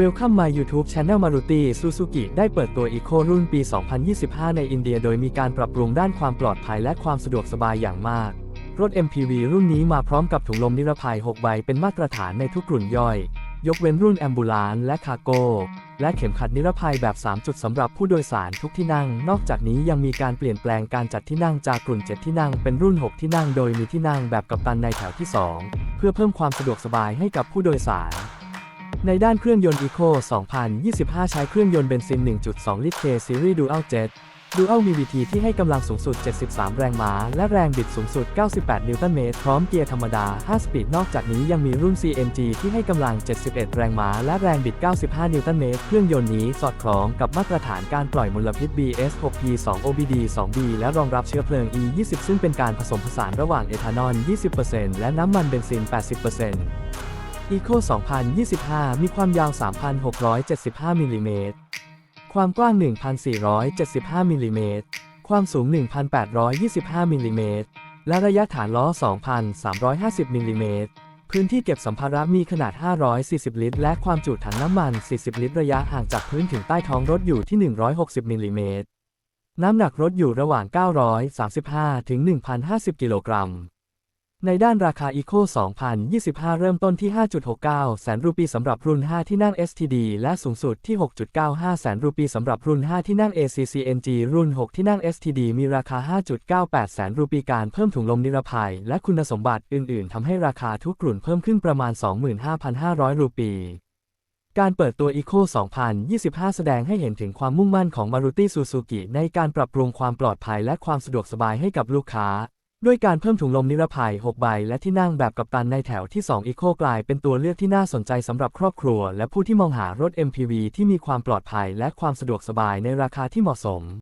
Welcome my YouTube Channel Maruti Suzuki ได้เปิดตัว Eco รุ่นปี 2025 ในอินเดีย โดยมีการปรับปรุงด้านความปลอดภัยและความสะดวกสบายอย่างมาก รถ MPV รุ่นนี้มาพร้อมกับถุงลมนิรภัย 6 ใบ เป็นมาตรฐานในทุกกลุ่นย่อย ยกเว้นรุ่นแอมบูลานและคารโกและเข็มขัดนิรภัยแบบ 3 จุดสำหรับผู้โดยสารทุกที่นั่ง นอกจากนี้ยังมีการเปลี่ยนแปลงการจัดที่นั่งจากกลุ่น7ที่นั่ง เป็นรุ่น 6 ที่นั่ง โดยมีที่นั่งแบบกัปตันในแถวที่ 2 เพื่อเพิ่มความสะดวกสบายให้กับผู้โดยสาร ในด้านเครื่องยนต์ Eco 2025 ใช้เครื่องยนต์เบนซิน 1.2 ลิตร K Series Dual Jet Dual มี VT ที่ให้กำลังสูงสุด 73 แรงม้า และแรงบิดสูงสุด 98 นิวตันเมตร พร้อมเกียร์ธรรมดา 5 สปีด นอกจากนี้ยังมีรุ่น CMG ที่ให้กำลัง 71 แรงม้า และแรงบิด 95 นิวตันเมตร เครื่องยนต์นี้สอดคล้องกับมาตรฐานการปล่อยมลพิษ BS 6P 2 OBD 2B และรองรับเชื้อเพลิง E20 ซึ่งเป็นการผสมผสานระหว่างเอทานอล 20%และน้ำมันเบนซิน 80% Eco 2025 มีความยาว 3,675มิลลิเมตร ความกว้าง 1,475มิลลิเมตร ความสูง 1,825มิลลิเมตร และระยะฐานล้อ 2,350มิลลิเมตร พื้นที่เก็บสัมภาระมีขนาด 540 ลิตร และความจุถังน้ำมัน 40 ลิตร ระยะห่างจากพื้นถึงใต้ท้องรถอยู่ที่ 160มิลลิเมตร น้ำหนักรถอยู่ระหว่าง 935 ถึง 1,050 กิโลกรัม ในด้านราคา Eco 2025 เริ่มต้นที่ 5.69 แสนรูปีสำหรับรุ่น 5 ที่นั่ง STD และสูงสุดที่ 6.95 แสนรูปีสำหรับรุ่น 5 ที่นั่ง ACCNG รุ่น 6 ที่นั่ง STD มีราคา 5.98 แสนรูปีการเพิ่มถุงลมนิรภัย และคุณสมบัติอื่น ๆ ทำให้ราคาทุกกลุ่นเพิ่มขึ้นประมาณ 25,500 รูปีการเปิดตัว Eco 2025 แสดงให้เห็นถึงความมุ่งมั่นของ Maruti Suzuki ในการปรับปรุงความปลอดภัยและความสะดวกสบายให้กับลูกค้า ด้วยการเพิ่มถุงลมนิรภัย 6 ใบ และที่นั่งแบบกัปตันในแถวที่ 2 Eco กลายเป็นตัวเลือกที่น่าสนใจสำหรับครอบครัว และผู้ที่มองหารถ MPV ที่มีความปลอดภัย และความสะดวกสบายในราคาที่เหมาะสม